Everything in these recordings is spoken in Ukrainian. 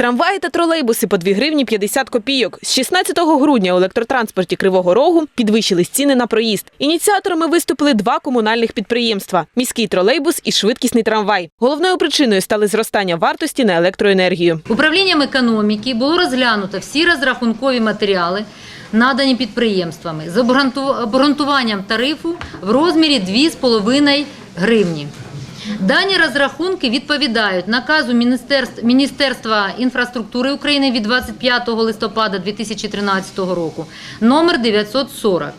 Трамваї та тролейбуси по 2 гривні 50 копійок. З 16 грудня у електротранспорті Кривого Рогу підвищились ціни на проїзд. Ініціаторами виступили два комунальних підприємства: міський тролейбус і швидкісний трамвай. Головною причиною стали зростання вартості на електроенергію. Управлінням економіки було розглянуто всі розрахункові матеріали, надані підприємствами з обґрунтуванням тарифу в розмірі 2,5 гривні. Дані розрахунки відповідають наказу Міністерства інфраструктури України від 25 листопада 2013 року. Номер 940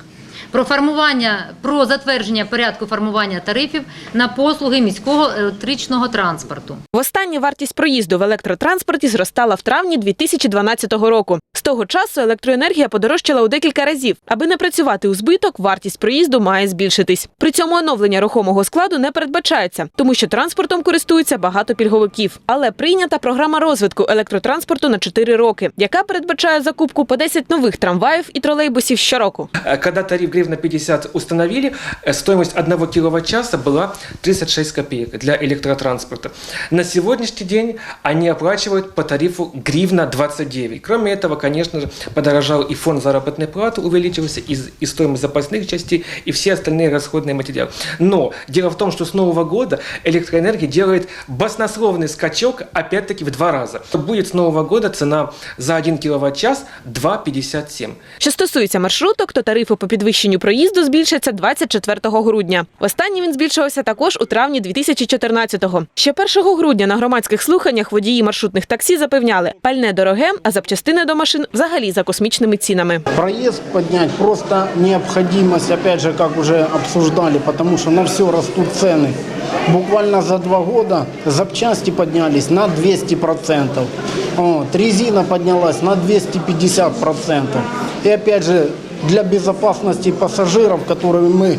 про формування про затвердження порядку формування тарифів на послуги міського електричного транспорту. Востаннє вартість проїзду в електротранспорті зростала в травні 2012 року. З того часу електроенергія подорожчала у декілька разів. Аби не працювати у збиток, вартість проїзду має збільшитись. При цьому оновлення рухомого складу не передбачається, тому що транспортом користуються багато пільговиків. Але прийнята програма розвитку електротранспорту на 4 роки, яка передбачає закупку по 10 нових трамваїв і тролейбусів щороку. Э, Когда гривна 50 установили, э, стоимость 1 киловатт-часа была 36 копеек для электротранспорта. На сегодняшний день они оплачивают по тарифу гривна 29. Кроме этого, конечно же, подорожал и фонд заработной платы увеличился, и, и стоимость запасных частей, и все остальные расходные материалы. Но дело в том, что с Нового года электроэнергия делает баснословный скачок, опять-таки, в два раза. Будет с Нового года цена за 1 киловатт-час 2,57. Що стосується маршруток, то тарифи по підвищенню проїзду збільшаться 24 грудня. Останній він збільшувався також у травні 2014-го. Ще 1 грудня на громадських слуханнях водії маршрутних таксі запевняли, пальне дороге, а запчастини до машин взагалі за космічними цінами. Проезд поднять просто необходимость, опять же, как уже обсуждали, потому что на все растут цены. Буквально за два года запчасти поднялись на 200%. Вот, резина поднялась на 250%. И опять же, для безопасности пассажиров, которыми мы,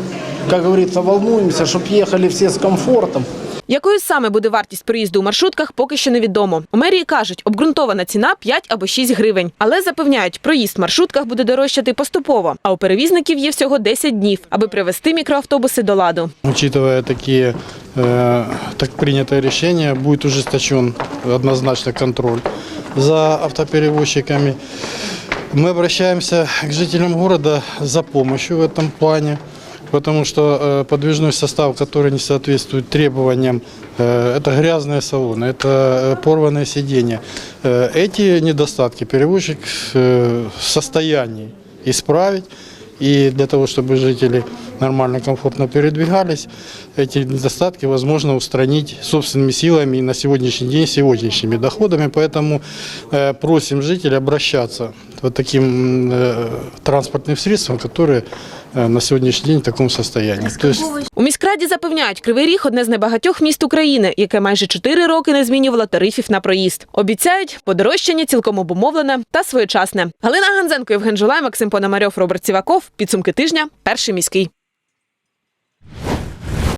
как говорится, волнуемся, чтобы ехали все с комфортом, Якою саме буде вартість проїзду у маршрутках, поки що невідомо. У мерії кажуть, обґрунтована ціна 5 або 6 гривень. Але запевняють, проїзд в маршрутках буде дорожчати поступово. А у перевізників є всього 10 днів, аби привести мікроавтобуси до ладу. Учитывая такие, э, так принятое решение, будет ужесточен однозначно контроль за автоперевозчиками. Мы обращаемся к жителям города за помощью в этом плане, потому что э, подвижной состав, который не соответствует требованиям, э, это грязные салоны, это э, порванные сиденья. Эти недостатки перевозчик в состоянии исправить. И для того, чтобы жители нормально, комфортно передвигались, эти недостатки возможно устранить собственными силами и на сегодняшний день сегодняшними доходами. Поэтому просим жителей обращаться вот таким э, транспортным средствам, которые э, на сегодняшний день в таком состоянии. То есть У міськраді запевняють, Кривий Ріг – одне з небагатьох міст України, яке майже 4 роки не змінювало тарифів на проїзд. Обіцяють, подорожчання цілком обумовлене та своєчасне. Галина Ганзенко, Євген Жулай, Максим Пономарьов, Роберт Сіваков. Підсумки тижня. Перший міський.